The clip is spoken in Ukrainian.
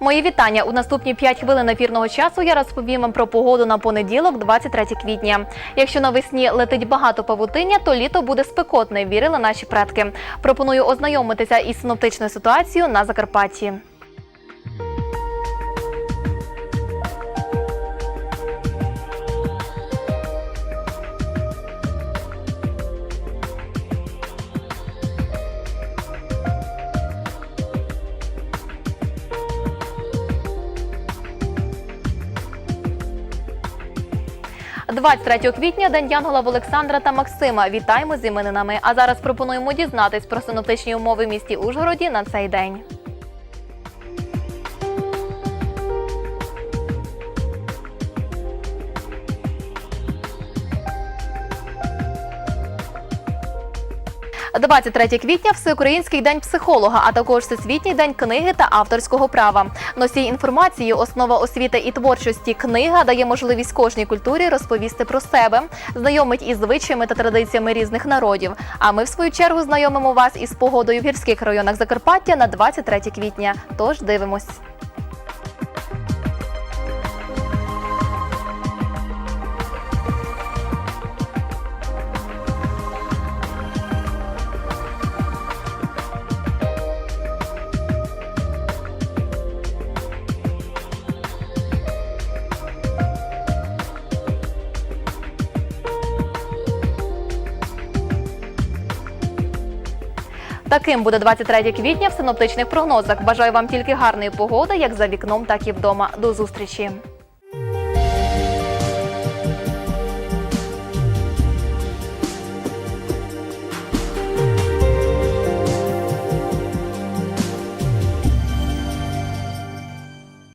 Мої вітання. У наступні 5 хвилин ефірного часу я розповім вам про погоду на понеділок, 23 квітня. Якщо навесні летить багато павутиння, то літо буде спекотне, вірили наші предки. Пропоную ознайомитися із синоптичною ситуацією на Закарпатті. – 23 квітня день Янгола Олександра та Максима. Вітаємо з іменинами. А зараз пропонуємо дізнатись про синоптичні умови в місті Ужгороді на цей день. – 23 квітня Всеукраїнський день психолога, а також Всесвітній день книги та авторського права. Носій інформації, основа освіти і творчості. Книга дає можливість кожній культурі розповісти про себе, знайомить із звичаями та традиціями різних народів. А ми, в свою чергу, знайомимо вас із погодою в гірських районах Закарпаття на 23 квітня. Тож дивимось. Таким буде 23 квітня в синоптичних прогнозах. Бажаю вам тільки гарної погоди, як за вікном, так і вдома. До зустрічі.